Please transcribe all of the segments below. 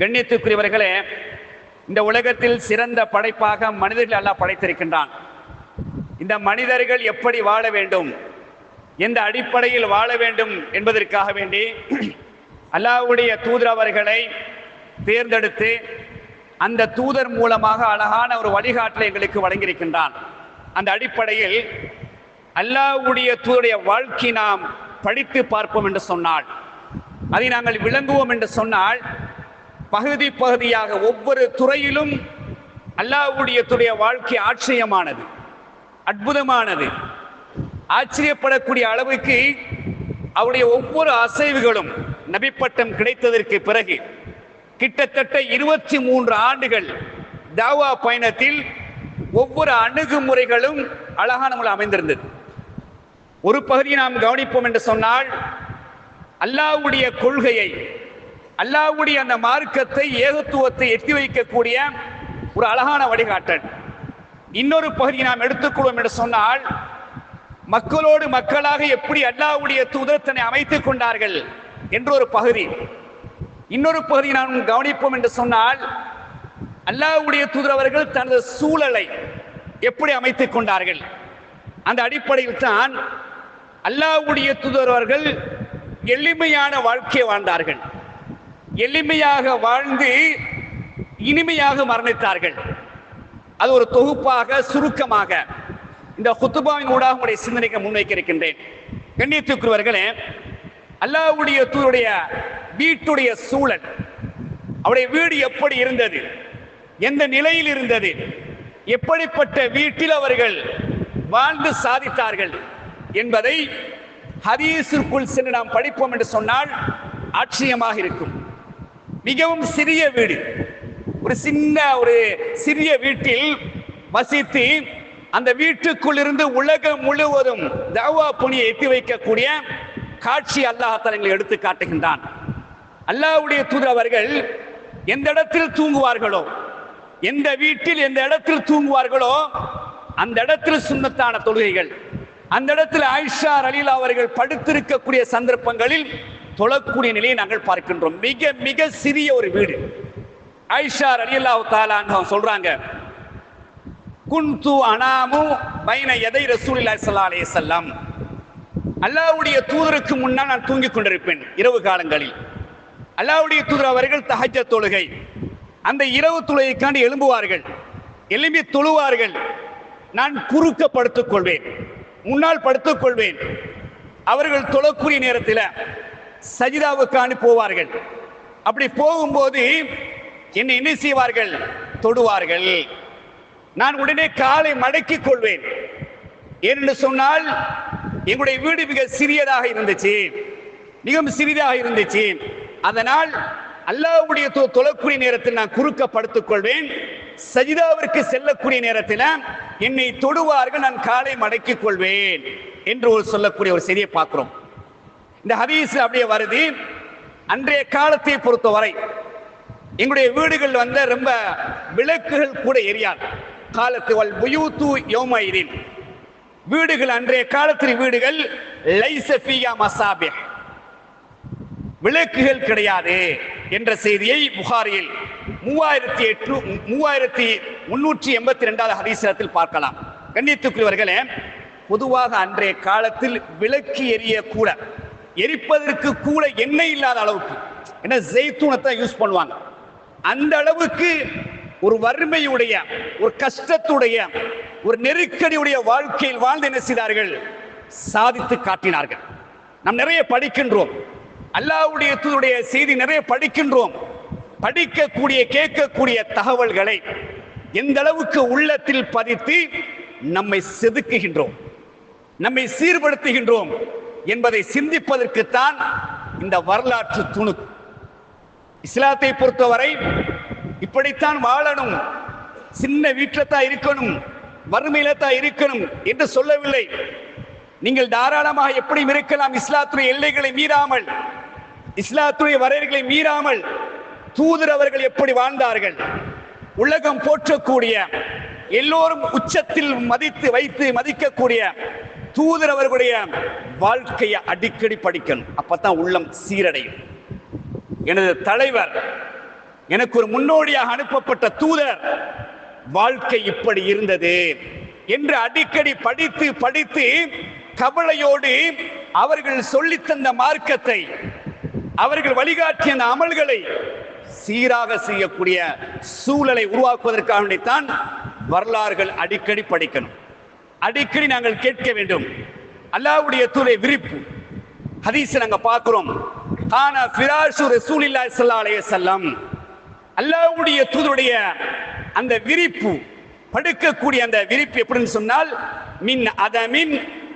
கண்ணியத்துக்குரியவர்களே இந்த உலகத்தில் சிறந்த படைப்பாக மனிதர்கள் அல்லாஹ் படைத்திருக்கின்றான். இந்த மனிதர்கள் எப்படி வாழ வேண்டும்? எந்த அடிப்படையில் வாழ வேண்டும் என்பதற்காக வேண்டி அல்லாஹ்வுடைய தூதர் அவர்களை தேர்ந்தெடுத்து அந்த தூதர் மூலமாக அழகான ஒரு வழிகாட்டலை எங்களுக்கு வழங்கியிருக்கின்றான். அந்த அடிப்படையில் அல்லாஹ்வுடைய தூதருடைய வாழ்க்கை நாம் படித்து பார்ப்போம் என்று சொன்னால் அதை நாங்கள் விளங்குவோம் என்று சொன்னால் பகுதி பகுதியாக ஒவ்வொரு துறையிலும் அல்லாஹ்வுடைய துடைய வாழ்க்கை ஆச்சரியமானது அற்புதமானது. ஆச்சரியப்படக்கூடிய அளவுக்கு அவருடைய ஒவ்வொரு அசைவுகளும் நபிப்பட்டம் கிடைத்ததற்கு பிறகு கிட்டத்தட்ட இருபத்தி மூன்று ஆண்டுகள் தாவா பயணத்தில் ஒவ்வொரு அணுகுமுறைகளும் அழகான முறை அமைந்திருந்தது. ஒரு பகுதியை நாம் கவனிப்போம் என்று சொன்னால் அல்லாஹ்வுடைய கொள்கையை அல்லாஹ்வுடைய அந்த மார்க்கத்தை ஏகத்துவத்தை எட்டி வைக்கக்கூடிய ஒரு அழகான வழிகாட்டல். இன்னொரு பகுதியை நாம் எடுத்துக்கொள்வோம் என்று சொன்னால் மக்களோடு மக்களாக எப்படி அல்லாவுடைய தூதர் தன்னை அமைத்துக் கொண்டார்கள் என்ற ஒரு பகுதி. இன்னொரு பகுதியை நாம் கவனிப்போம் என்று சொன்னால் அல்லாஹ்வுடைய தூதர் அவர்கள் தனது சூழலை எப்படி அமைத்துக் கொண்டார்கள். அந்த அடிப்படையில் தான் அல்லாஹ்வுடைய தூதர் அவர்கள் எளிமையான வாழ்க்கையை வாழ்ந்தார்கள். எளிமையாக வாழ்ந்து இனிமையாக மரணித்தார்கள். அது ஒரு தொகுப்பாக சுருக்கமாக இந்த குத்துபாவின் ஊடாக உங்களுடைய சிந்தனைக்கு முன்வைக்க இருக்கின்றேன் கண்ணியத்துக்குரியவர்களே அல்லாவுடைய தூருடைய வீட்டுடைய சூழல் அவருடைய வீடு எப்படி இருந்தது எந்த நிலையில் இருந்தது எப்படிப்பட்ட வீட்டில் அவர்கள் வாழ்ந்து சாதித்தார்கள் என்பதை ஹதீஸிற்குள் சென்று நாம் படிப்போம் என்று சொன்னால் ஆச்சரியமாக இருக்கும். மிகவும் சிறிய வீடு. ஒரு சின்ன ஒரு சிறிய வீட்டில் வசித்து அந்த வீட்டுக்குள் இருந்து உலகம் முழுவதும் தவா புனியை எட்டி வைக்கக்கூடிய காட்சி அல்லாஹால எடுத்து காட்டுகின்றான். அல்லாவுடைய தூதர் அவர்கள் எந்த இடத்தில் தூங்குவார்களோ எந்த வீட்டில் எந்த இடத்தில் தூங்குவார்களோ அந்த இடத்தில் சுண்ணத்தான தொழுகைகள். அந்த இடத்தில் ஆயிஷா அலீலா அவர்கள் படுத்திருக்கக்கூடிய சந்தர்ப்பங்களில் தொழக்கூடிய நிலையை நாங்கள் பார்க்கின்றோம். மிக மிக சிறிய ஒரு வீடு. ஆயிஷா அலியல்லாஹு தாலான்னு சொல்றாங்க குன்து அனாமு பைன எதை ரசூலில்லா சல்லா அலே வஸல்லம். அல்லாவுடைய தூதருக்கு முன்னால் நான் தூங்கிக் கொண்டிருப்பேன் இரவு காலங்களில். அல்லாவுடைய தூதர் அவர்கள் தகஜ தொழுகை. அந்த இரவு தொழுகைக்காண்டு எழும்புவார்கள் எழும்பி தொழுவார்கள். நான் குறுக்க படுத்துக் கொள்வேன் முன்னால் படுத்துக் கொள்வேன். அவர்கள் தொழக்கூடிய நேரத்தில் சஜிதாவுக்கு போவார்கள். அப்படி போகும்போது என்னை என்ன செய்வார்கள்? தொடுவார்கள். நான் உடனே காலை மடக்கிக் கொள்வேன். ஏனென்று சொன்னால் எங்களுடைய வீடு மிக சிறியதாக இருந்துச்சு. மிகவும் சிறிதாக இருந்துச்சு. அதனால் அல்லாவுடைய தொ- தொழக்கூடிய நேரத்தில் நான் குறுக்க படுத்துக் கொள்வேன். சஜிதாவிற்கு செல்லக்கூடிய நேரத்தில் என்னை தொடுவார்கள். நான் காலை மடக்கிக் கொள்வேன் என்று ஒரு சொல்லக்கூடிய ஒரு செய்தியை பார்க்கிறோம். இந்த ஹதீஸ் அப்படியே வருது. அன்றைய காலத்தை பொறுத்தவரை எங்களுடைய வீடுகள் வந்து ரொம்ப விளக்குகள் கூட எரியாது. காலத்து வல் புயூத்து யோமைரின் வீடுகள் அன்றைய காலத்தில் வீடுகள் லைசபியா மசாபே விளக்குகள் கிடையாது என்ற செய்தியை புகாரில் மூவாயிரத்தி எட்டு மூவாயிரத்தி முன்னூற்றி எண்பத்தி ரெண்டாவது ஹதீசத்தில் பார்க்கலாம். கண்ணியத்துக்குரியவர்களே பொதுவாக அன்றைய காலத்தில் விளக்கு எரிய கூட எரிப்பதற்கு கூட எண்ணெய் இல்லாத அளவுக்கு. என்ன ஜெய்தூனத்தை யூஸ் பண்ணுவாங்க. அந்த அளவுக்கு ஒரு வறுமையுடைய ஒரு கஷ்டத்துடைய ஒரு நெருக்கடியுடைய வாழ்க்கையில் வாழ்ந்து என்ன செய்தார்கள்? சாதித்து காட்டினார்கள். நாம் நிறைய படிக்கின்றோம். அல்லாஹ்வுடைய தூதுடைய செய்தி நிறைய படிக்கின்றோம். படிக்கக்கூடிய கேட்கக்கூடிய தகவல்களை எந்த அளவுக்கு உள்ளத்தில் பதித்து நம்மை செதுக்குகின்றோம். நம்மை சீர்படுத்துகின்றோம். என்பதை சிந்திப்பதற்குத்தான் இந்த வரலாற்று துணு. இஸ்லாத்தை பொறுத்தவரை இப்படித்தான் வாழணும். சின்ன வீட்டில் தான் இருக்கணும். வறுமையில தான் இருக்கணும் என்று சொல்லவில்லை. நீங்கள் தாராளமாக எப்படி இருக்கலாம். இஸ்லாத்துடைய எல்லைகளை மீறாமல் இஸ்லாத்துடைய வரையறைகளை மீறாமல் தூதர் அவர்கள் எப்படி வாழ்ந்தார்கள்? உலகம் போற்றக்கூடிய எல்லோரும் உச்சத்தில் மதித்து வைத்து மதிக்கக்கூடிய தூதர் அவர்களுடைய வாழ்க்கையை அடிக்கடி படிக்கணும். அப்பதான் உள்ளம் சீரடையும். எனது தலைவர் எனக்கு ஒரு முன்னோடியாக அனுப்பப்பட்ட தூதர் வாழ்க்கை இப்படி இருந்தது என்று அடிக்கடி படித்து படித்து கவலையோடு அவர்கள் சொல்லித் தந்த மார்க்கத்தை அவர்கள் வழிகாட்டிய அந்த அமல்களை சீராக செய்யக்கூடிய சூழலை உருவாக்குவதற்காக தான் வரலாறுகள் அடிக்கடி படிக்கணும். அடிக்கடி நாங்கள் கேட்க வேண்டும். அல்லாவுடைய தூரை விரிப்பு. ஹதீஸ் நாங்க பார்க்கிறோம். ஆனா பிராசு ரசூலில்லா ஸல்லல்லாஹு அலைஹி வஸல்லம். தூதருடைய அந்த விரிப்பு படுக்கக்கூடிய அந்த விரிப்பு எப்படின்னு சொன்னால் மின் அதமின்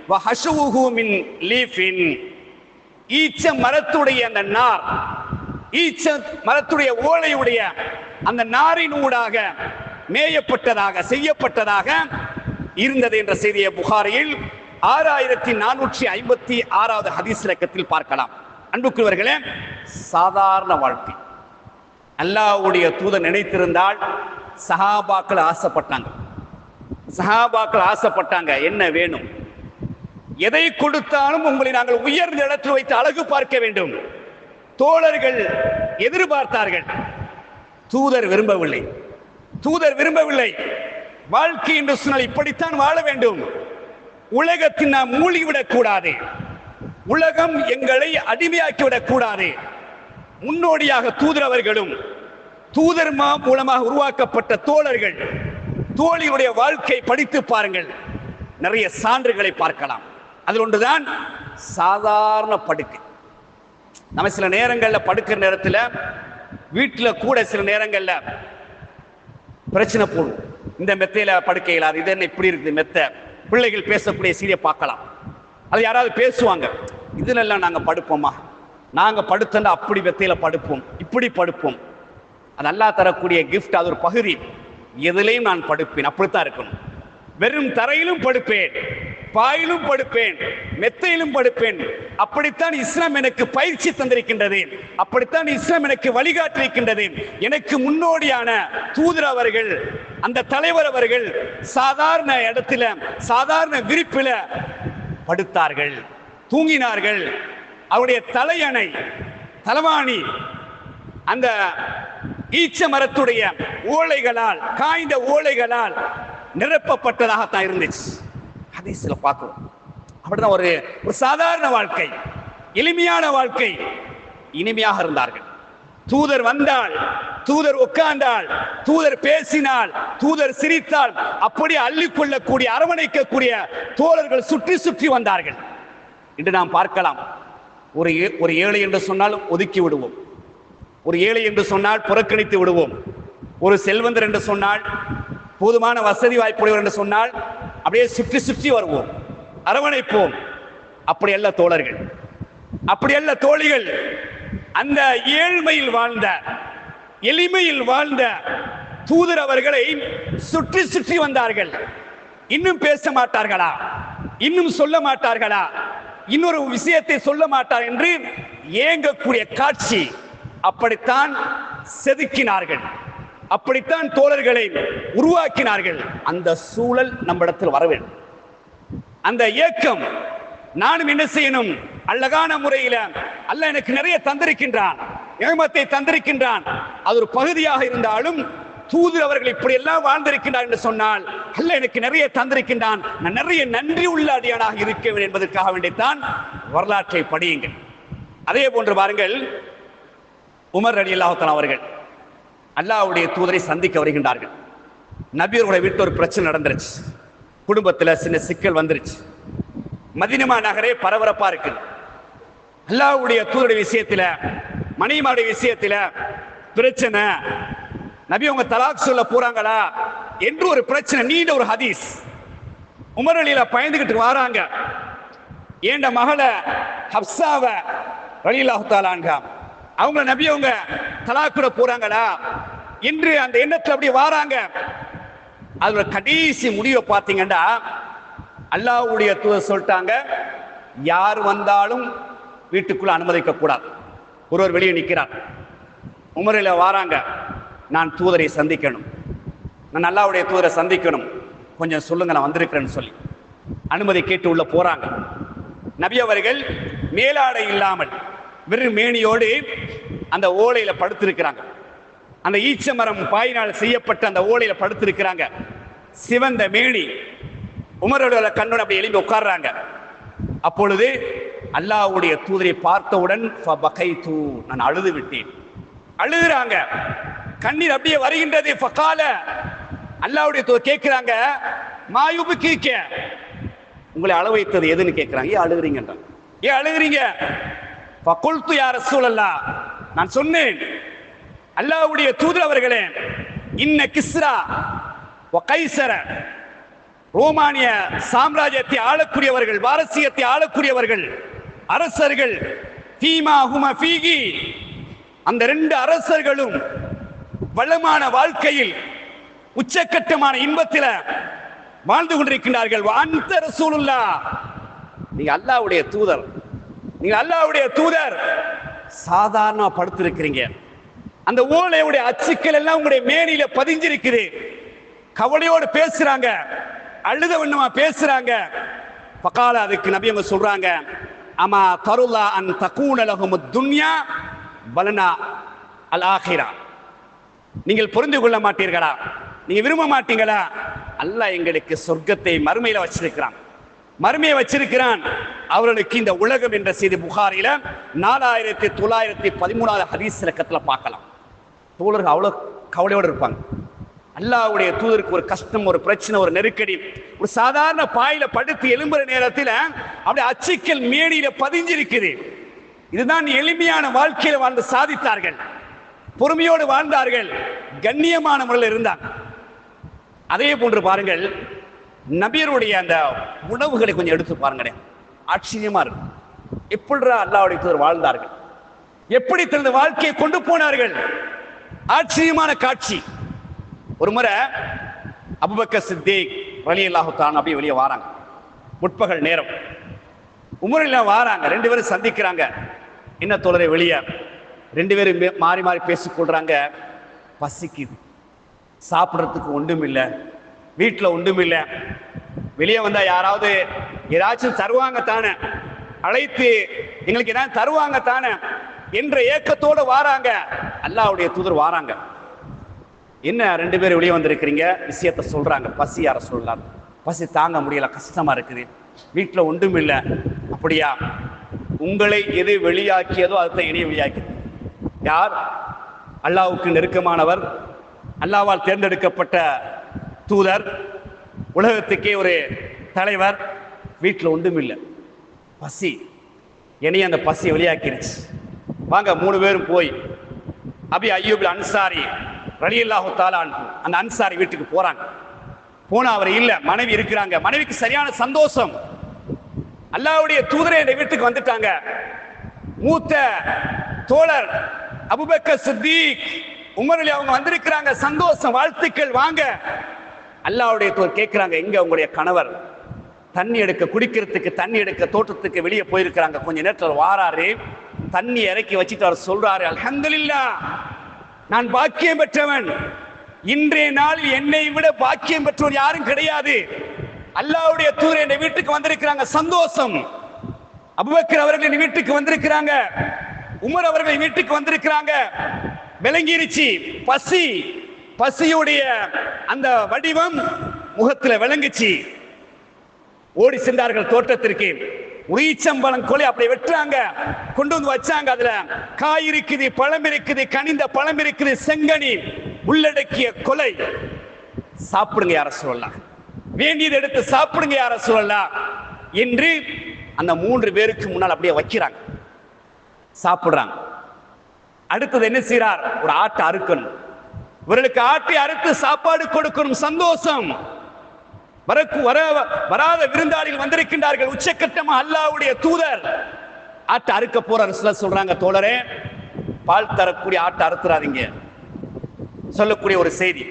வ மின் லீஃபின். ஈச்ச மரத்துடைய அந்த நார் ஈச்ச மரத்துடைய ஓலையுடைய அந்த நாரின் ஊடாக மேயப்பட்டதாக செய்யப்பட்டதாக இருந்தது என்ற செய்தியை புகாரியில் ஆறாயிரத்தி நானூற்றி ஐம்பத்தி ஆறாவது ஹதீஸ் இலக்கத்தில் பார்க்கலாம். அன்புக்குரியவர்களே சாதாரண வாழ்க்கை. அல்லாவுடைய தூதர் நினைத்திருந்தால் சஹாபாக்கள் ஆசைப்பட்டாங்க. சஹாபாக்கள் ஆசைப்பட்டாங்க என்ன வேணும்? எதை கொடுத்தாலும் உங்களை நாங்கள் உயர்ந்த இடத்தில் வைத்து அழகு பார்க்க வேண்டும். தோழர்கள் எதிர்பார்த்தார்கள். தூதர் விரும்பவில்லை. தூதர் விரும்பவில்லை. வாழ்க்கை என்று சொன்னால் இப்படித்தான் வாழ வேண்டும். உலகத்தில் நாம் மூழ்கிவிடக் கூடாது. உலகம் எங்களை அடிமையாக்கிவிடக் கூடாது. முன்னோடியாக தூதர் அவர்களும் தூதர் மூலமாக உருவாக்கப்பட்ட தோழர்கள் தோழியுடைய வாழ்க்கை படித்து பாருங்கள். நிறைய சான்றுகளை பார்க்கலாம். அதில் ஒன்றுதான் சாதாரண படுக்கை. நம்ம சில நேரங்களில் படுக்கிற நேரத்துல வீட்டுல கூட சில நேரங்கள்ல பிரச்சனை போடுவோம் இந்த மெத்தையில படுக்கையில் அது இது என்ன இப்படி இருக்குது மெத்தை? பிள்ளைகள் பேசக்கூடிய சீரிய பார்க்கலாம். அது யாராவது பேசுவாங்க. இதுலெல்லாம் நாங்கள் நாங்க படுப்போமா? நாங்க படுத்தா அப்படி மெத்தையில படுப்போம். இப்படி படுப்போம். அது நல்லா தரக்கூடிய கிஃப்ட் அது ஒரு பகுதி. எதுலையும் நான் படுப்பேன். அப்படித்தான் இருக்கணும். வெறும் தரையிலும் படுப்பேன். பாயிலும் படுப்பேன் மெத்தையிலும் படுப்பேன். அப்படித்தான் இஸ்லாம் எனக்கு பயிற்சி தந்திருக்கின்றது. அப்படித்தான் இஸ்லாம் எனக்கு வழிகாட்டிருக்கின்றது எனக்கு முன்னோடியான தூதர் அவர்கள் அந்த தலைவர் அவர்கள் சாதாரண இடத்துல சாதாரண விரிப்பில படுத்தார்கள் தூங்கினார்கள். அவருடைய தலையணை தலவாணி அந்த ஈச்ச மரத்துடைய ஓலைகளால் காய்ந்த ஓலைகளால் நிரப்பப்பட்டதாகத்தான் இருந்துச்சு. ஹதீஸ்ல பார்க்கிறோம். அப்படிதான் ஒரு ஒரு சாதாரண வாழ்க்கை எளிமையான வாழ்க்கை. இனிமையாக இருந்தார்கள். தூதர் வந்தால் தூதர் உட்கார்ந்தால் தூதர் பேசினால் தூதர் சிரித்தால் அப்படி அள்ளிக்கொள்ளக்கூடிய அரவணைக்கக்கூடிய தோழர்கள் சுற்றி சுற்றி வந்தார்கள். என்று நாம் பார்க்கலாம். ஒரு ஏ- ஒரு ஏழை என்று சொன்னால் ஒதுக்கி விடுவோம். ஒரு ஏழை என்று சொன்னால் புறக்கணித்து விடுவோம். ஒரு செல்வந்தர் என்று சொன்னால் போதுமான வசதி வாய்ப்புடையவர் என்று சொன்னால் அப்படியே சுற்றி சுற்றி வருவோம். அரவணைப்போம். அப்படி அல்ல தோழர்கள். அப்படி அல்ல தோழிகள். அந்த ஏழ்மையில் வாழ்ந்த எளிமையில் வாழ்ந்த தூதர் அவர்களை சுற்றி சுற்றி வந்தார்கள். இன்னும் பேச மாட்டார்களா? இன்னும் சொல்ல மாட்டார்களா? இன்னொரு விஷயத்தை சொல்ல மாட்டார் என்று ஏங்கக்கூடிய காட்சி அப்படித்தான் செதுக்கினார்கள். அப்படித்தான் தோழர்களை உருவாக்கினார்கள். அந்த சூழல் நம்மிடத்தில் வர வேண்டும். அந்த ஏக்கம் நானும் என்ன செய்யணும்? அழகான முறையில அல்ல எனக்கு நிறைய தந்திருக்கின்றான். ஏமத்தை தந்திருக்கின்றான். அது ஒரு பகுதியாக இருந்தாலும் தூது அவர்கள் இப்படி எல்லாம் வாழ்ந்திருக்கின்றார் என்று சொன்னால் அல்ல எனக்கு நிறைய தந்திருக்கின்றான். நான் நிறைய நன்றி உள்ள அடியானாக இருக்கவேன் என்பதற்காக வேண்டித்தான் வரலாற்றை படியுங்கள். அதே போன்று பாருங்கள் உமர் அலி அல்லாஹான் அவர்கள். அல்லாவுடைய தூதரை சந்திக்க வருகின்றார்கள். நபியர்களை விட்டு ஒரு பிரச்சனை நடந்துருச்சு. குடும்பத்தில் சின்ன சிக்கல் வந்துருச்சு. மதினமா நகரே பரபரப்பா இருக்கு. அல்லாஹ்வுடைய தூதருடைய விஷயத்துல மணிமாவுடைய விஷயத்துல பிரச்சனை. நபி அவங்க தலாக் சொல்ல போறாங்களா? என்று ஒரு பிரச்சனை நீண்ட ஒரு ஹதீஸ். உமர் பயந்துகிட்டு வராங்க. ஏண்ட மகளை ஹப்சாவை ரலியல்லாஹு தாலான்கா அவங்கள நபி அவங்க தலாக்குட போறாங்களா? இன்று அந்த எண்ணத்துல அப்படி வாராங்க. அதோட கடைசி முடிவை பார்த்தீங்கன்னா அல்லாவுடைய தூதர் சொல்லிட்டாங்க யார் வந்தாலும் வீட்டுக்குள்ள அனுமதிக்க கூடாது. ஒருவர் வெளியே நிற்கிறார் உமரில் வாராங்க நான் தூதரை சந்திக்கணும். நான் அல்லாவுடைய தூதரை சந்திக்கணும். கொஞ்சம் சொல்லுங்க நான் வந்திருக்கிறேன்னு சொல்லி. அனுமதி கேட்டு உள்ள போறாங்க. நபி அவர்கள் மேலாடை இல்லாமல் வெறும் மேனியோடு அந்த ஓலையில படுத்திருக்கிறாங்க. அந்த ஈச்ச மரம் பாயினால் செய்யப்பட்ட அந்த ஓலையில படுத்திருக்கிறாங்க. சிவந்த மேனி உமரோட கண்ணோட அப்படி எழுப்பி உட்கார்றாங்க. அப்பொழுது அல்லாவுடைய தூதரை பார்த்தவுடன் நான் அழுது விட்டேன் அழுதுறாங்க. கண்ணீர் அப்படியே வருகின்றது. ஃபகால அல்லாவுடைய தூதர் கேட்கிறாங்க மாயுபு கேட்க உங்களை அளவைத்தது எதுன்னு கேட்கிறாங்க. ஏன் அழுகுறீங்கன்றாங்க. ஏன் அழுகுறீங்க? ஃபகுல்து யா ரசூலல்லாஹ் நான் சொன்னேன் அல்லாஹ்வுடைய தூதர் அவர்களே இன்ன கிஸ்ரா வ கைசர ரோமானிய சாம்ராஜ்யத்தை ஆளக்கூடியவர்கள் பாரசீகத்தை ஆளக்கூடியவர்கள் அரசர்கள் தீமா ஹும ஃபீகி அந்த ரெண்டு அரசர்களும் வளமான வாழ்க்கையில் உச்சக்கட்டமான இன்பத்தில வாழ்ந்து கொண்டிருக்கின்றார்கள். வாழ்ந்த ரசூலுல்லா நீங்க அல்லாவுடைய தூதர். நீங்க அல்லாஹ்வுடைய தூதர். சாதாரண படுத்திருக்கிறீங்க. அந்த ஓலையுடைய அச்சுக்கள் எல்லாம் உங்களுடைய மேனியில பதிஞ்சிருக்குது. கவலையோடு பேசுறாங்க. அழுத வண்ணமா பேசுறாங்க. பக்கால அதுக்கு நபி அவங்க சொல்றாங்க. அமா தருலா அன் தகூன துன்யா பலனா அல் ஆஹிரா நீங்கள் புரிந்து கொள்ள மாட்டீர்களா? நீங்க விரும்ப மாட்டீங்களா? அல்லாஹ் எங்களுக்கு சொர்க்கத்தை மறுமையில வச்சிருக்கிறான். மறுமையை வச்சிருக்கிறான். அவர்களுக்கு இந்த உலகம் என்ற செய்தி புகாரில நாலாயிரத்தி தொள்ளாயிரத்தி பதிமூணாவது ஹதீஸ் இலக்கத்துல பார்க்கலாம். தோழர்கள் அவ்வளவு கவலையோடு இருப்பாங்க. அல்லாஹ்வுடைய தூதருக்கு ஒரு கஷ்டம் ஒரு பிரச்சனை ஒரு நெருக்கடி ஒரு சாதாரண பாயில படுத்து எழும்புற நேரத்தில் அப்படியே அச்சுக்கள் மேடியில பதிஞ்சிருக்குது. இதுதான் எளிமையான வாழ்க்கையில வாழ்ந்து சாதித்தார்கள். பொறுமையோடு வாழ்ந்தார்கள். கண்ணியமான முறையில் இருந்தாங்க. அதே போன்று பாருங்கள் நபியருடைய அந்த உணவுகளை கொஞ்சம் எடுத்து பாருங்களேன். ஆச்சரியமா இருக்கும் எப்படிடா அல்லாவுடைய தூதர் வாழ்ந்தார்கள்? எப்படி தனது வாழ்க்கையை கொண்டு போனார்கள்? ஆச்சரியமான காட்சி. ஒரு முறை அபுபக்க சித்திக் வலி அல்லாஹுத்தான் அப்படியே வெளியே வாராங்க. முற்பகல் நேரம். உமரில் வாராங்க. ரெண்டு பேரும் சந்திக்கிறாங்க. என்ன தோழரை வெளியே? ரெண்டு பேரும் மாறி மாறி பேசிக்கொள்றாங்க பசிக்குது. சாப்பிட்றதுக்கு ஒன்றும் இல்லை வீட்டில் ஒன்றும் இல்லை. வெளியே வந்தால் யாராவது ஏதாச்சும் தருவாங்க தானே அழைத்து எங்களுக்கு ஏதாவது தருவாங்க தானே என்ற ஏக்கத்தோடு வாராங்க. அல்லாஹ்வுடைய தூதர் வாராங்க. என்ன ரெண்டு பேரும் வெளியே வந்திருக்கிறீங்க? விஷயத்த சொல்கிறாங்க பசி யார சொல்லலாம்? பசி தாங்க முடியல. கஷ்டமா இருக்குது. வீட்டில் ஒன்றும் இல்லை. அப்படியா? உங்களை எது வெளியாக்கியதோ அதுதான் இணைய வெளியாக்கி யார்? அல்லாஹ்வுக்கு நெருக்கமானவர். அல்லாவால் தேர்ந்தெடுக்கப்பட்ட தூதர் உலகத்துக்கே ஒரு தலைவர் வீட்டில் ஒன்றும் இல்லை. பசி. என்னையும் அந்த பசியை வெளியாக்கிருச்சு. வாங்க மூணு பேரும் போய். அபி அய்யூப் அன்சாரி ரலியல்லாஹு தாலான் அந்த அன்சாரி வீட்டுக்கு போறாங்க. போனா அவர் இல்லை மனைவி இருக்கிறாங்க. மனைவிக்கு சரியான சந்தோஷம். அல்லாவுடைய தூதரே இந்த வீட்டுக்கு வந்துட்டாங்க. மூத்த தோழர் அபுபக்கர் சித்திக் உமர் அவங்க வந்திருக்கிறாங்க. சந்தோஷம் வாழ்த்துக்கள் வாங்க. அல்லாவுடைய தூர் கேட்குறாங்க எங்கே உங்களுடைய கணவர்? தண்ணி எடுக்க குடிக்கிறதுக்கு தண்ணி எடுக்க தோட்டத்துக்கு வெளியே போயிருக்கிறாங்க. கொஞ்ச நேரத்தில் வாராரு தண்ணி இறக்கி வச்சுட்டு அவர் சொல்றாரு அல்ஹம்துலில்லாஹ் நான் பாக்கியம் பெற்றவன். இன்றைய நாளில் என்னை விட பாக்கியம் பெற்றவர் யாரும் கிடையாது. அல்லாவுடைய தூர் என் வீட்டுக்கு வந்திருக்கிறாங்க சந்தோஷம். அபுபக்கர் அவர்கள் என் வீட்டுக்கு வந்திருக்கிறாங்க. உமர் அவர்கள் வீட்டுக்கு வந்திருக்கிறாங்க. விளங்கிருச்சு பசி. பசியுடைய அந்த வடிவம் முகத்துல விளங்குச்சு. ஓடி சென்றார்கள் தோட்டத்திற்கு. உயிச்சம்பழம் கொலை அப்படி வெட்டுறாங்க. கொண்டு வந்து வச்சாங்க அதுல. காய் இருக்குது பழம் இருக்குது கனிந்த பழம் இருக்குது செங்கனி உள்ளடக்கிய கொலை. சாப்பிடுங்க யார சொல்லலாம் வேண்டியதை எடுத்து சாப்பிடுங்க யார சொல்லலாம் என்று அந்த மூன்று பேருக்கு முன்னால் அப்படியே வைக்கிறாங்க. சாப்பிடுறாங்க. அடுத்தது என்ன செய்யறார் ஒரு ஆட்டை அறுக்கணும். இவர்களுக்கு ஆட்டை அறுத்து சாப்பாடு கொடுக்கணும் சந்தோஷம். வரக்கு வர வராத விருந்தாளிகள் வந்திருக்கின்றார்கள். உச்சக்கட்டமா அல்லாவுடைய தூதர். ஆட்டை அறுக்க போற சிலர் சொல்றாங்க தோழரே பால் தரக்கூடிய ஆட்டை அறுத்துறாதீங்க. சொல்லக்கூடிய ஒரு செய்தி.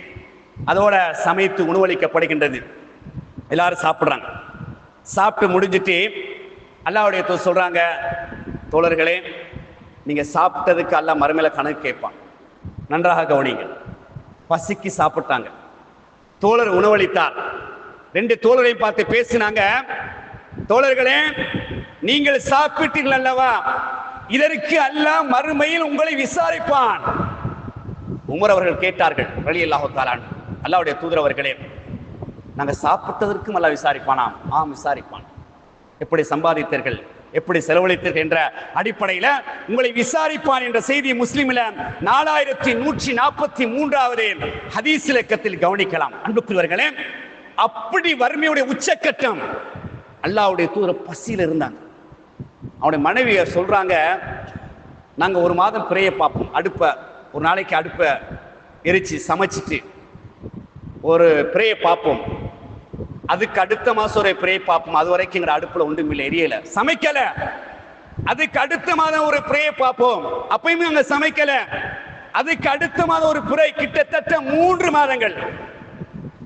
அதோட சமைத்து உணவளிக்கப்படுகின்றது. எல்லாரும் சாப்பிட்றாங்க. சாப்பிட்டு முடிஞ்சிட்டு அல்லாவுடைய தூ சொல்றாங்க தோழர்களே நீங்க சாப்பிட்டதுக்கு அல்ல மறுமையில கணக்கு கேட்பான். நன்றாக கவனிங்க பசிக்கு சாப்பிட்டாங்க. தோழர் உணவளித்தார். ரெண்டு தோழரையும் பார்த்து பேசினாங்க. தோழர்களே நீங்கள் சாப்பிட்டீர்கள் அல்லவா? இதற்கு அல்ல மறுமையில் உங்களை விசாரிப்பான். உமர் அவர்கள் கேட்டார்கள் வழி அல்லாஹாலான் அல்லாவுடைய தூதர் அவர்களே சாப்பிட்டதற்கும் அல்ல விசாரிப்பானாம். ஆம் விசாரிப்பான். எப்படி சம்பாதித்தீர்கள்? எப்படி செலவழித்தீர்கள் என்ற அடிப்படையில உங்களை விசாரிப்பான் என்ற செய்தி முஸ்லிமில நாலாயிரத்தி நூற்றி நாற்பத்தி மூன்றாவது ஹதீஸ் இலக்கத்தில் கவனிக்கலாம். அன்புக்குரியவர்களே அப்படி வறுமையுடைய உச்சக்கட்டம் அல்லாவுடைய தூர பசியில் இருந்தாங்க. அவனுடைய மனைவியை சொல்றாங்க நாங்க ஒரு மாதம் பிறைய பார்ப்போம். அடுப்ப ஒரு நாளைக்கு அடுப்ப எரிச்சு சமைச்சிட்டு ஒரு பிறைய பார்ப்போம். அதுக்கு அடுத்த மாதம் ஒரு ப்ரே பார்ப்போம். அது வரைக்கும் எங்க அடுப்புல ஒன்றும் இல்லை எரியல. சமைக்கல. அதுக்கு அடுத்த மாதம் ஒரு ப்ரே பார்ப்போம். அப்பயுமே அங்க சமைக்கல. அதுக்கு அடுத்த மாதம் ஒரு புரை கிட்டத்தட்ட மூன்று மாதங்கள்.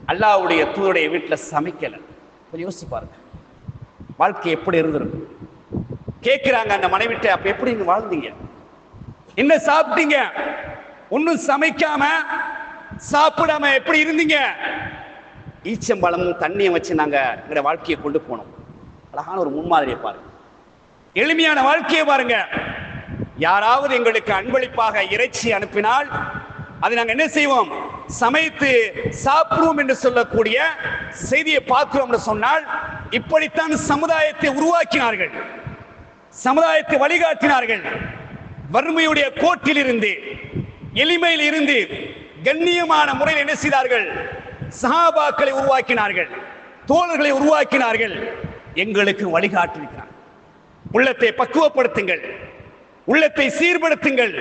அல்லாவுடைய தூருடைய வீட்டில் சமைக்கல. கொஞ்சம் யோசிச்சு பாருங்க. வாழ்க்கை எப்படி இருந்திருக்கும் கேட்கிறாங்க அந்த மனைவிட்ட அப்ப எப்படி நீங்க வாழ்ந்தீங்க? என்ன சாப்பிட்டீங்க? ஒன்னும் சமைக்காம சாப்பிடாம எப்படி இருந்தீங்க? ஈச்சம்பழமும் தண்ணியும் வச்சு நாங்கள் எங்களுடைய வாழ்க்கையை கொண்டு போனோம். அழகான ஒரு முன்மாதிரியை பாருங்க. எளிமையான வாழ்க்கையை பாருங்க. யாராவது எங்களுக்கு அன்பளிப்பாக இறைச்சி அனுப்பினால் அதை நாங்கள் என்ன செய்வோம்? சமைத்து சாப்பிடுவோம் என்று சொல்லக்கூடிய செய்தியை பார்க்கிறோம் என்று சொன்னால் இப்படித்தான் சமுதாயத்தை உருவாக்கினார்கள். சமுதாயத்தை வழிகாட்டினார்கள். வறுமையுடைய கோட்டில் இருந்து எளிமையில் இருந்து கண்ணியமான முறையில் என்ன செய்தார்கள்? சஹாபாக்களை உருவாக்கினார்கள் தோழர்களை உருவாக்கினார்கள். எங்களுக்கு வழிகாட்டிருக்கிறார் உள்ளத்தை பக்குவப்படுத்துங்கள் உள்ளத்தை சீர்படுத்துங்கள்.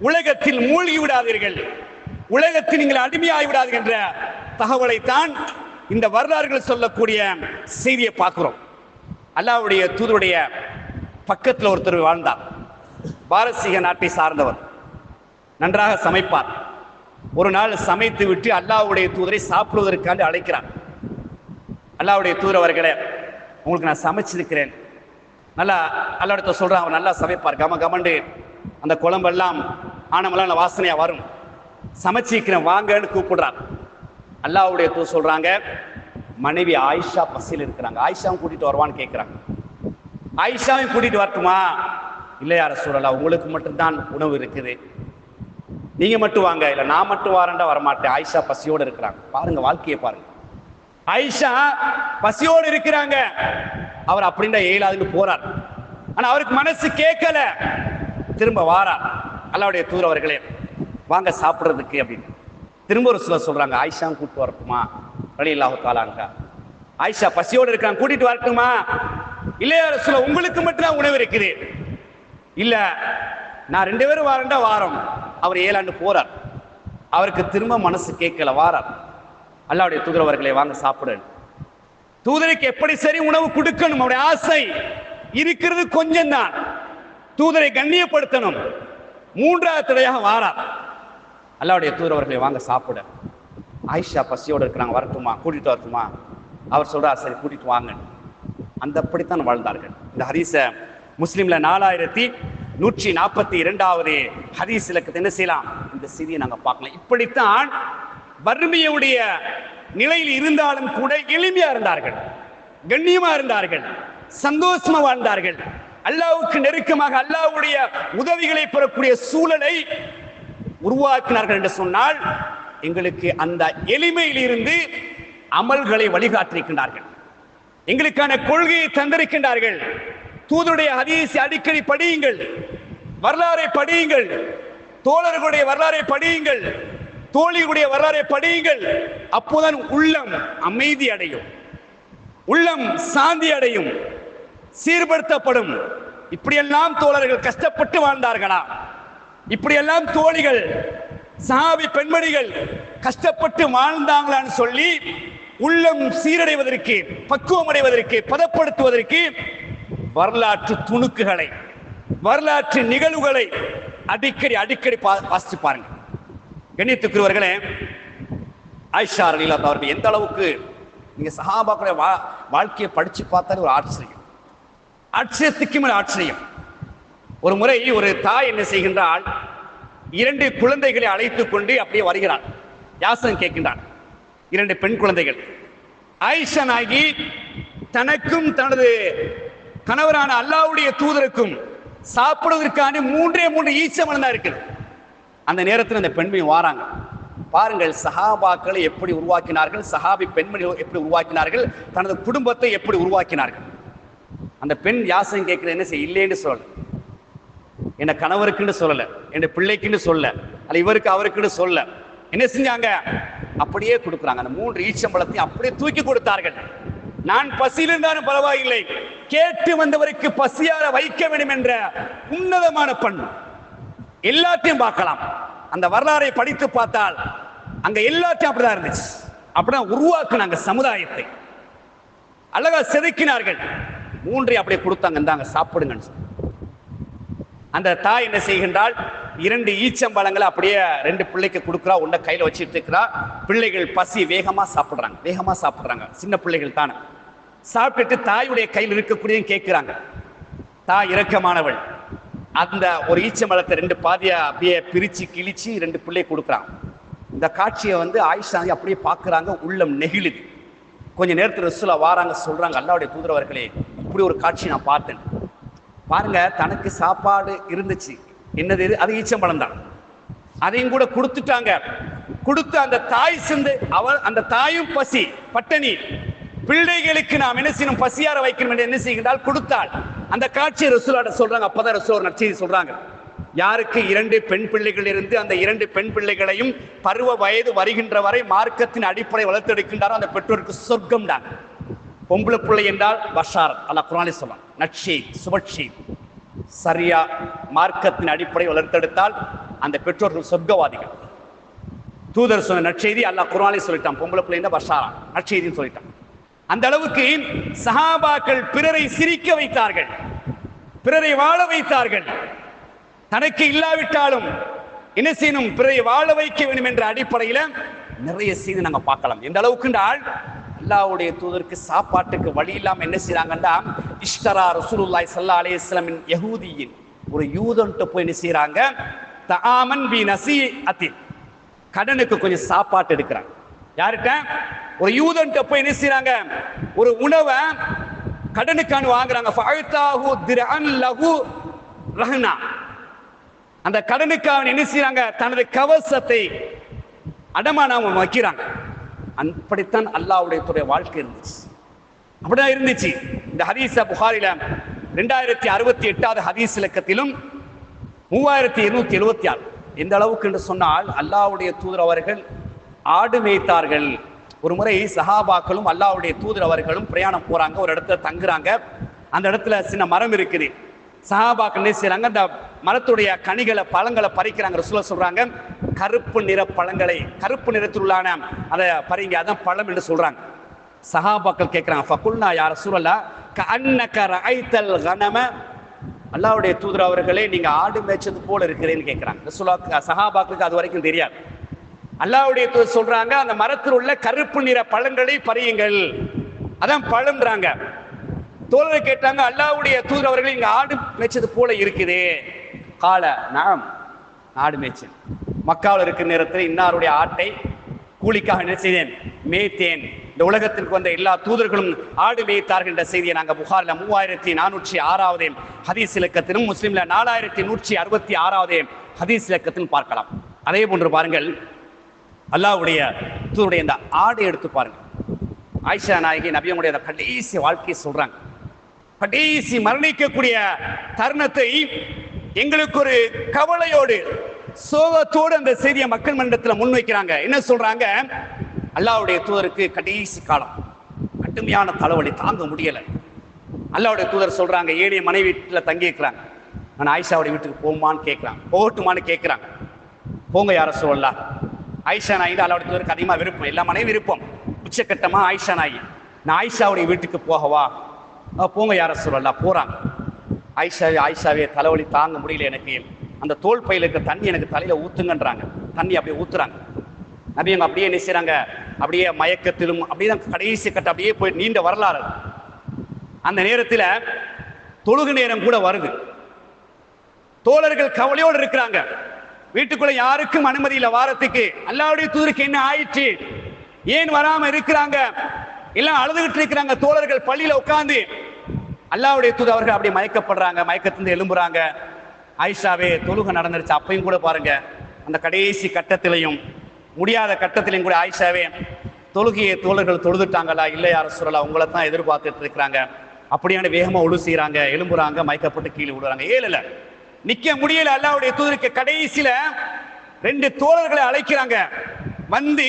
உலகத்தில் மூழ்கி விடாதீர்கள். உலகத்தில் நீங்கள் அடிமையாகி விடாதீர்கள் என்ற தகவலை தான் இந்த வரலாறுகள் சொல்லக்கூடிய செய்தியை பார்க்கிறோம். அல்லாவுடைய தூதருடைய பக்கத்தில் ஒருத்தர் வாழ்ந்தார். பாரசீக நாட்டை சார்ந்தவர். நன்றாக சமைப்பார். ஒரு நாள் சமைத்து விட்டு அல்லாவுடைய தூதரை சாப்பிடுவதற்காக அழைக்கிறான். அல்லாவுடைய தூதர் அவர்களே உங்களுக்கு நான் சமைச்சிருக்கிறேன். நல்லா அல்லாடத்த சொல்றான் அவன் நல்லா சமைப்பார். கம கமண்டு அந்த குழம்பெல்லாம் ஆனமெல்லாம் நல்ல வாசனையா வரும். சமைச்சிக்கிறேன் வாங்கன்னு கூப்பிடுறான். அல்லாவுடைய தூர் சொல்றாங்க மனைவி ஆயிஷா பசியில் இருக்கிறாங்க. ஆயிஷாவும் கூட்டிட்டு வருவான்னு கேட்கிறாங்க ஆயிஷாவையும் கூட்டிட்டு வரட்டுமா? இல்லையா சூழலா உங்களுக்கு மட்டும்தான் உணவு இருக்குது. நீங்க மட்டும் வாங்க இல்ல நான் மட்டும் வரேன்டா வரமாட்டேன். ஆயிஷா பசியோடு இருக்கிறாங்க. பாருங்க வாழ்க்கையை பாருங்க. ஆயிஷா பசியோடு இருக்கிறாங்க. அவர் அப்படின்னா ஏழாதுன்னு போறார். ஆனா அவருக்கு மனசு கேட்கல. திரும்ப வாரார் அல்லாவுடைய தூர் அவர்களே வாங்க சாப்பிடுறதுக்கு அப்படின்னு. திரும்ப ஒரு சிலர் சொல்றாங்க ஆயிஷா கூப்பிட்டு வரட்டுமா? வழி இல்லாஹு தாலாங்க ஆயிஷா பசியோடு இருக்காங்க கூட்டிட்டு வரட்டுமா? இல்லையா சில உங்களுக்கு மட்டும்தான் உணவு இருக்குது. இல்ல நான் ரெண்டு பேரும் வாரண்டா வாரம். அவர் ஏழாண்டு போறார். அவருக்கு திரும்ப மனசு கேட்கல வாரார். அல்லாவுடைய தூதரவர்களை வாங்க சாப்பிடு. தூதரைக்கு எப்படி சரி உணவு கொடுக்கணும் அவருடைய ஆசை இருக்கிறது கொஞ்சம் தான் தூதரை கண்ணியப்படுத்தணும். மூன்றாவது தடையாக வாரார். அல்லாவுடைய தூதரவர்களை வாங்க சாப்பிட. ஆயிஷா பசியோடு இருக்கிறாங்க வரட்டுமா கூட்டிட்டு வரட்டுமா? அவர் சொல்றார் சரி கூட்டிட்டு வாங்க. அந்த அப்படித்தான் வாழ்ந்தார்கள். இந்த ஹரிச முஸ்லீம்ல நாலாயிரத்தி நூற்றி நாற்பத்தி இரண்டாவது ஹதீஸ் இலக்கத்தை என்ன செய்யலாம்? இந்த செய்தியை நாங்க பார்க்கலாம். இப்படித்தான் வறுமையுடைய நிலையில் இருந்தாலும் கூட எளிமையா இருந்தார்கள். கண்ணியமா இருந்தார்கள். சந்தோஷமா வாழ்ந்தார்கள். அல்லாவுக்கு நெருக்கமாக அல்லாவுடைய உதவிகளை பெறக்கூடிய சூழலை உருவாக்கினார்கள் என்று சொன்னால் எங்களுக்கு அந்த எளிமையில் இருந்து அமல்களை வழிகாட்டிருக்கின்றார்கள் எங்களுக்கான கொள்கையை தந்திருக்கின்றார்கள். தூதருடைய ஹதீஸை அடிக்கடி படியுங்கள். வரலாறை படியுங்கள். தோழர்களுடைய வரலாறை படியுங்கள். தோழிகளுடைய வரலாறை படியுங்கள். அப்போதான் உள்ளம் அமைதி அடையும். உள்ளம் சாந்தி அடையும். சீர்படுத்தப்படும். இப்படியெல்லாம் தோழர்கள் கஷ்டப்பட்டு வாழ்ந்தார்களா? இப்படியெல்லாம் தோழிகள் சாவி பெண்மணிகள் கஷ்டப்பட்டு வாழ்ந்தாங்களான்னு சொல்லி உள்ளம் சீரடைவதற்கு பக்குவம் அடைவதற்கு பதப்படுத்துவதற்கு வரலாற்று துணுக்குகளை வரலாற்று நிகழ்வுகளை அடிக்கடி அடிக்கடி பா- வாசிச்சு பாருங்க. கண்ணியத்துக்குரியவர்களே ஆயிஷா அலீலா அவர்கள் எந்த அளவுக்கு நீங்க சஹாபாக்களுடைய வா வாழ்க்கையை படிச்சு பார்த்தாலே ஒரு ஆச்சரியம் ஆச்சரியத்துக்கு மேல் ஆச்சரியம் ஒரு முறை ஒரு தாய் என்ன செய்கின்றாள் இரண்டு குழந்தைகளை அழைத்து கொண்டு அப்படியே வருகிறாள். யாசகம் கேட்கின்றான் இரண்டு பெண் குழந்தைகள். ஆயிஷா ஆகி தனக்கும் தனது கணவரான அல்லாவுடைய தூதருக்கும் சாப்பிடுவதற்கான மூன்றே மூன்று ஈச்சமலம் தான் இருக்குது. அந்த நேரத்தில் அந்த பெண்மையும் வாராங்க. பாருங்கள் சஹாபாக்களை எப்படி உருவாக்கினார்கள் சஹாபி பெண்மணிகள் எப்படி உருவாக்கினார்கள் தனது குடும்பத்தை எப்படி உருவாக்கினார்கள். அந்த பெண் யாசகம் கேட்கிறது என்ன செய்ய இல்லைன்னு சொல்லல. என்ன கணவருக்குன்னு சொல்லல என் பிள்ளைக்குன்னு சொல்ல அல்ல இவருக்கு அவருக்குன்னு சொல்ல என்ன செஞ்சாங்க? அப்படியே கொடுக்குறாங்க. அந்த மூன்று ஈச்சம்பளத்தையும் அப்படியே தூக்கி கொடுத்தார்கள். நான் பசியில் இருந்தாலும் பரவாயில்லை. கேட்டு வந்தவருக்கு பசியார வைக்க வேண்டும் என்ற உன்னதமான பண்பு எல்லாத்தையும் பார்க்கலாம். அந்த வரலாறை படித்து பார்த்தால் அங்க எல்லாத்தையும் அப்படிதான் இருந்துச்சு. அப்படிதான் உருவாக்குனாங்க சமுதாயத்தை. அழகா செதுக்கினார்கள். மூன்றை அப்படியே கொடுத்தாங்க. இந்தாங்க சாப்பிடுங்கன்னு அந்த தாய் என்ன செய்கின்றாள்? இரண்டு ஈச்சம்பழங்களை அப்படியே ரெண்டு பிள்ளைக்கு கொடுக்குறா உன்னை கையில் வச்சுட்டு இருக்கிறா. பிள்ளைகள் பசி வேகமாக சாப்பிட்றாங்க. வேகமாக சாப்பிட்றாங்க. சின்ன பிள்ளைகள் தானே. சாப்பிட்டுட்டு தாயுடைய கையில் இருக்கக்கூடிய கேட்குறாங்க. தாய் இரக்கமானவள். அந்த ஒரு ஈச்சம்பழத்தை ரெண்டு பாதியை அப்படியே பிரித்து கிழிச்சு ரெண்டு பிள்ளை கொடுக்குறாங்க இந்த காட்சியை வந்து ஆயிஷா அப்படியே பார்க்குறாங்க. உள்ளம் நெகிழுது. கொஞ்ச நேரத்தில் ரசூலா வாராங்க சொல்கிறாங்க அல்லாவுடைய தூதரவர்களே இப்படி ஒரு காட்சி நான் பார்த்தேன். பாருங்க தனக்கு சாப்பாடு இருந்துச்சு. என்னது இது? அது ஈச்சம்பழம் தான். அதையும் கூட கொடுத்துட்டாங்க. கொடுத்து அந்த தாய் சிந்து அவள் அந்த தாயும் பசி பட்டணி பிள்ளைகளுக்கு நாம் என்ன செய்யணும்? பசியார வைக்கணும் என்று என்ன செய்கின்றால் கொடுத்தாள். அந்த காட்சியை ரசூலாட்ட சொல்றாங்க. அப்பதான் ரசூல் ஒரு நற்செய்தி சொல்றாங்க. யாருக்கு இரண்டு பெண் பிள்ளைகள் இருந்து அந்த இரண்டு பெண் பிள்ளைகளையும் பருவ வயது வருகின்ற வரை மார்க்கத்தின் அடிப்படை வளர்த்தெடுக்கின்றாரோ அந்த பெற்றோருக்கு சொர்க்கம் தான் பொம்பளை பிள்ளை என்றால் பஷார் அல்ல குரானே சொல்லலாம் நட்சி சுபட்சி சரியா மார்க்கத்தின் அடிப்படை வளர்த்தெடுத்தால் அந்த பெற்றோர்கள் சொர்க்கவாதிகள். தூதர் சொன்ன நற்செய்தி அல்லாஹ் குரானே சொல்லிட்டான். பொம்பளை பிள்ளை பஷாரா நற்செய்தின்னு சொல்லிட்டான். அந்த அளவுக்கு சஹாபாக்கள் பிறரை சிரிக்க வைத்தார்கள். பிறரை வாழ வைத்தார்கள். தனக்கு இல்லாவிட்டாலும் என்ன செய்யணும் பிறரை வாழ வைக்க வேண்டும் என்ற அடிப்படையில நிறைய செய்தி நாங்க பார்க்கலாம். எந்த அளவுக்கு என்றால் அல்லாவுடைய தூதருக்கு சாப்பாட்டுக்கு வழி இல்லாம என்ன செய்யறாங்கன்னா இஷ்டரா ரசூலுல்லாய் சல்லா அலைஹி வஸல்லம் யஹூதியின். ஒரு யூதன்ட்ட போய் என்ன செய்யறாங்க தஆமன் பி அத்தி கடனுக்கு கொஞ்சம் சாப்பாட்டு எடுக்கிறாங்க. யார்கிட்ட? ஒரு யூதன்ட்ட போய் என்ன செய்யறாங்க ஒரு உணவை கடனுக்கான வாங்குறாங்க. ஃபஅத்தாஹு திர்அன் லஹு ரஹ்னா. அந்த கடனுக்காக என்ன செய்யறாங்க தனது கவசத்தை அடமானம் வைக்கிறாங்க. அப்படித்தான் அல்லாவுடைய துறை வாழ்க்கை இருந்துச்சு. அப்படிதான் இருந்துச்சு. இந்த ஹதீஸ புகாரில ரெண்டாயிரத்தி அறுபத்தி எட்டாவது ஹதீஸ் இலக்கத்திலும் மூவாயிரத்தி இருநூத்தி எழுபத்தி ஆறு. எந்த அளவுக்கு என்று சொன்னால் அல்லாஹ்வுடைய தூதர் அவர்கள் ஆடு மேய்த்தார்கள். ஒரு முறை சஹாபாக்களும் அல்லாவுடைய தூதர் அவர்களும் பிரயாணம் போறாங்க ஒரு இடத்துல தங்குறாங்க. அந்த இடத்துல சின்ன மரம் இருக்குது. சஹாபாக்கள் என்ன செய்றாங்க அந்த மரத்துடைய கனிகளை பழங்களை பறிக்கிறாங்க. ரசூலா சொல்றாங்க கருப்பு நிற பழங்களை கருப்பு நிறத்தில் உள்ளான அதை பறிங்க அதான் பழம் என்று சொல்றாங்க. சஹாபாக்கள் கேட்கிறாங்க ஃபகுல்னா யார் சூழலா கண்ணக்க ரஐத்தல் கனம. அல்லாஹ்வுடைய தூதர் அவர்களே நீங்க ஆடு மேய்ச்சது போல இருக்கிறேன்னு கேட்கிறாங்க ரசூலா சஹாபாக்களுக்கு அது வரைக்கும் தெரியாது. அல்லாஹ்வுடைய தூதர் சொல்றாங்க அந்த மரத்தில் உள்ள கருப்பு நிற பழங்களை பறியுங்கள். அதான் பழம்ன்றாங்க. தோழர் கேட்டாங்க அல்லாவுடைய தூதர் அவர்கள் இங்க ஆடு மேய்ச்சது போல இருக்குது. கால நாம் ஆடு மேய்ச்சல் மக்காவில் இருக்கிற நேரத்தில் இன்னாருடைய ஆட்டை கூலிக்காக என்ன செய்தேன்? மேய்த்தேன். இந்த உலகத்திற்கு வந்த எல்லா தூதர்களும் ஆடு மேய்த்தார்கள் என்ற செய்தியை நாங்கள் புகாரில் மூவாயிரத்தி நானூற்றி ஆறாவது ஹதீஸ் இலக்கத்திலும் முஸ்லீம்ல நாலாயிரத்தி நூற்றி அறுபத்தி ஆறாவது ஹதீஸ் இலக்கத்திலும் பார்க்கலாம். அதே போன்று பாருங்கள் அல்லாவுடைய தூதருடைய இந்த ஆடை எடுத்து பாருங்க. ஆயிஷா நாயகி நபியமுடைய அந்த கடைசி வாழ்க்கையை சொல்றாங்க. கடைசி மரணிக்கக்கூடிய தருணத்தை எங்களுக்கு ஒரு கவலையோடு சோகத்தோடு அந்த செய்தியை மக்கள் மன்றத்தில் முன்வைக்கிறாங்க. என்ன சொல்றாங்க? அல்லாவுடைய தூதருக்கு கடைசி காலம். கடுமையான தலைவலி தாங்க முடியலை. அல்லாவுடைய தூதர் சொல்கிறாங்க ஏனைய மனைவி வீட்டில் தங்கி இருக்கிறாங்க நான் ஆயிஷாவுடைய வீட்டுக்கு போகுமான்னு கேட்குறாங்க. போகட்டுமான்னு கேட்குறாங்க. போங்க யார சொல்லலாம் ஆயிஷா நாயின்னு அல்லாவுடைய தூதருக்கு அதிகமாக விருப்பம். எல்லா மனைவி விருப்பம். உச்சக்கட்டமாக ஆயிஷா நாயி. நான் ஆயிஷாவுடைய வீட்டுக்கு போகவா? போங்க யார சொல்லலாம் போகிறாங்க ஆயிஷா ஆயிஷாவே தலைவலி தாங்க முடியல எனக்கு. அந்த தோல் பையில இருக்க தண்ணி எனக்கு தலையில ஊத்துங்கன்றாங்க. தண்ணி அப்படியே ஊத்துறாங்க. நபி அவங்க அப்படியே என்ன செய்கிறாங்க அப்படியே மயக்கத்திலும் அப்படியே தான் கடைசி கட்ட அப்படியே போய் நீண்ட வரலாறு. அந்த நேரத்தில் தொழுகு நேரம் கூட வருது. தோழர்கள் கவலையோடு இருக்கிறாங்க. வீட்டுக்குள்ள யாருக்கும் அனுமதி இல்ல வாரத்துக்கு. அல்லாவுடைய தூதருக்கு என்ன ஆயிற்று? ஏன் வராம இருக்கிறாங்க? எல்லாம் அழுதுகிட்டு இருக்கிறாங்க தோழர்கள் பள்ளியில உட்கார்ந்து. அல்லாவுடைய தூது அவர்கள் அப்படியே மயக்கப்படுறாங்க மயக்கத்திலிருந்து எழும்புறாங்க. ஆயிஷாவே தொழுகை நடந்துருச்சு. அப்பையும் கூட பாருங்க அந்த கடைசி கட்டத்திலையும் முடியாத கட்டத்திலையும் கூட ஆயிஷாவே தொழுகையை தோழர்கள் தொழுதுட்டாங்களா இல்லை யார உங்களை தான் எதிர்பார்த்துட்டு இருக்கிறாங்க. அப்படியான வேகமாக ஒழு செய்கிறாங்க எழும்புறாங்க மயக்கப்பட்டு கீழே விடுறாங்க ஏழல நிக்க முடியல அல்லாவுடைய தூதருக்கு கடைசியில ரெண்டு தோழர்களை அழைக்கிறாங்க. வந்து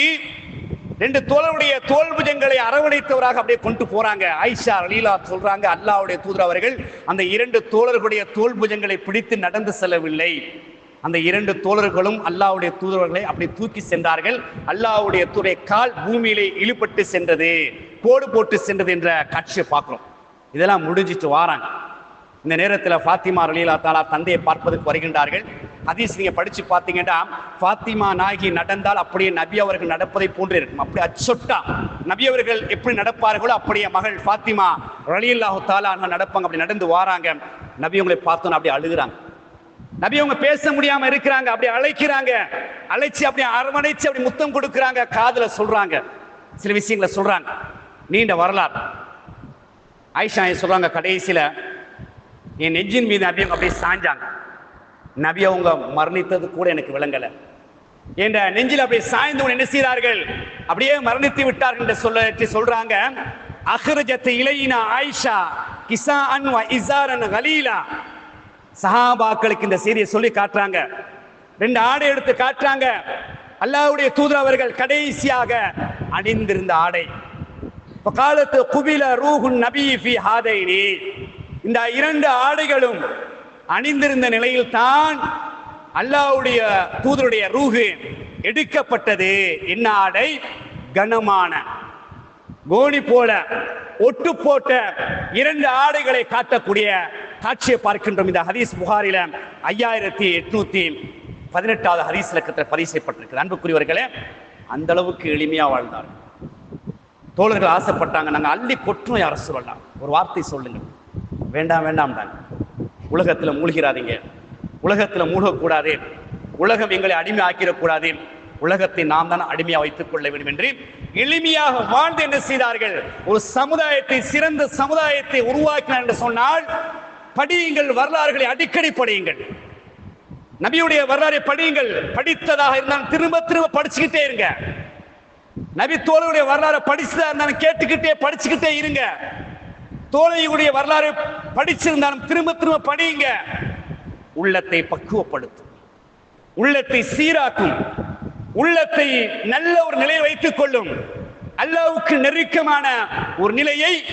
ரெண்டு தோழருடைய தோல் புஜங்களை அரவணைத்தவராக அப்படியே கொண்டு போறாங்க. ஆயிஷா அலீலா சொல்றாங்க அல்லாவுடைய தூதர் அவர்கள் அந்த இரண்டு தோழர்களுடைய தோல் புஜங்களை பிடித்து நடந்து செல்லவில்லை. அந்த இரண்டு தோழர்களும் அல்லாவுடைய தூதர்களை அப்படி தூக்கி சென்றார்கள். அல்லாவுடைய துறை கால் பூமியிலே இழுபட்டு சென்றது கோடு போட்டு சென்றது என்ற காட்சியை பார்க்கிறோம். இதெல்லாம் முடிஞ்சிட்டு வாராங்க. இந்த நேரத்தில் ஃபாத்திமா ரலீலா தாலா தந்தையை பார்ப்பதற்கு வருகின்றார்கள். ஹதீஸ் நீங்கள் படித்து பார்த்தீங்கன்னா ஃபாத்திமா நாயகி நடந்தால் அப்படியே நபி அவர்கள் நடப்பதை போன்று இருக்கும். அப்படி அச்சொட்டா நபி அவர்கள் எப்படி நடப்பார்களோ அப்படியே மகள் ஃபாத்திமா ரலீல்லாஹு தாலா நடப்பாங்க அப்படி நடந்து வாராங்க. நபி அவங்களை பார்த்தோன்னு அப்படி அழுகுறாங்க. நபி அவங்க பேச முடியாம இருக்கிறாங்க அப்படி அழைக்கிறாங்க. அழைச்சி அப்படி அரவணைச்சு அப்படி முத்தம் கொடுக்குறாங்க காதல சொல்றாங்க. சில விஷயங்களை சொல்றாங்க. நீண்ட வரலாறு. ஆயிஷா சொல்றாங்க கடைசியில என் நெஞ்சின் மீது நபி அவங்க அப்படியே சாஞ்சாங்க. நபி அவங்க மரணித்தது கூட எனக்கு விளங்கல. என்ற நெஞ்சில் அப்படியே சாய்ந்து என்ன செய்தார்கள்? அப்படியே மரணித்து விட்டார்கள் என்று சொல்ல சொல்றாங்க. அஹ்ரஜத் இலையினா ஆயிஷா கிசா அன் இசாரன் கலீலா. சஹாபாக்களுக்கு இந்த செய்தியை சொல்லி காட்டுறாங்க. ரெண்டு ஆடை எடுத்து காட்டுறாங்க. அல்லாஹ்வுடைய தூதர் அவர்கள் கடைசியாக அணிந்திருந்த ஆடை. காலத்து குபில ரூஹுன் நபி ஃபி ஹாதைனி. இந்த இரண்டு ஆடைகளும் அணிந்திருந்த நிலையில் தான் அல்லாஹ்வுடைய தூதருடைய ரூஹு எடுக்கப்பட்டது. என்ன ஆடை? கனமான. கோணி போல ஒட்டு போட்ட இரண்டு ஆடைகளை காட்டக்கூடிய காட்சியை பார்க்கின்றோம். இந்த ஹதீஸ் புகாரில ஐயாயிரத்தி எட்நூத்தி பதினெட்டாவது ஹதீஸ் இலக்கத்தில் பதிவு செய்யப்பட்டிருக்கு அன்புக்குரியவர்களே அந்த அளவுக்கு எளிமையா வாழ்ந்தார். தோழர்கள் ஆசைப்பட்டாங்க நாங்க அள்ளி கொற்றோம் யார சொல்லலாம் ஒரு வார்த்தை சொல்லுங்க வேண்டாம் வேண்டாம் உலகத்துல மூழ்கிறாதீங்க. உலகத்துல மூழ்கக்கூடாது. உலகம் எங்களை அடிமை ஆக்கிடக்கூடாது உலகத்தை நாம் தான் அடிமையா வைத்துக் கொள்ள வேண்டும் என்று எளிமையாக வாழ்ந்து என்ன செய்தார்கள்? ஒரு சமுதாயத்தை சிறந்த சமுதாயத்தை உருவாக்கினார் என்று சொன்னால் படியுங்கள் வரலாறுகளை அடிக்கடி படியுங்கள். நபியுடைய வரலாறை படியுங்கள். படித்ததாக இருந்தாலும் திரும்ப திரும்ப படிச்சுக்கிட்டே இருங்க. நபி தோழருடைய வரலாறு படிச்சதா இருந்தாலும் கேட்டுக்கிட்டே படிச்சுக்கிட்டே இருங்க. தோழையுடைய வரலாறு படிச்சிருந்தாலும் திரும்ப திரும்ப படியுங்க. உள்ளத்தை பக்குவப்படுத்தும். உள்ளத்தை சீராக்கும். உள்ளத்தை நல்ல ஒரு நிலையை வைத்துக் கொள்ளும். அல்லாவுக்கு நெருக்கமான ஒரு நிலையை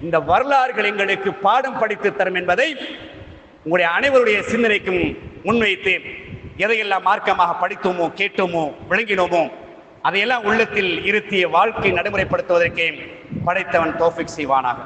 இந்த வரலாறுகள் எங்களுக்கு பாடம் படித்து தரும் என்பதை உங்களுடைய அனைவருடைய சிந்தனைக்கும் முன்வைத்து எதையெல்லாம் மார்க்கமாக படித்தோமோ கேட்டோமோ விளங்கினோமோ அதையெல்லாம் உள்ளத்தில் இருத்திய வாழ்க்கை நடைமுறைப்படுத்துவதற்கே படைத்தவன் தோஃபிக் செய்வானாக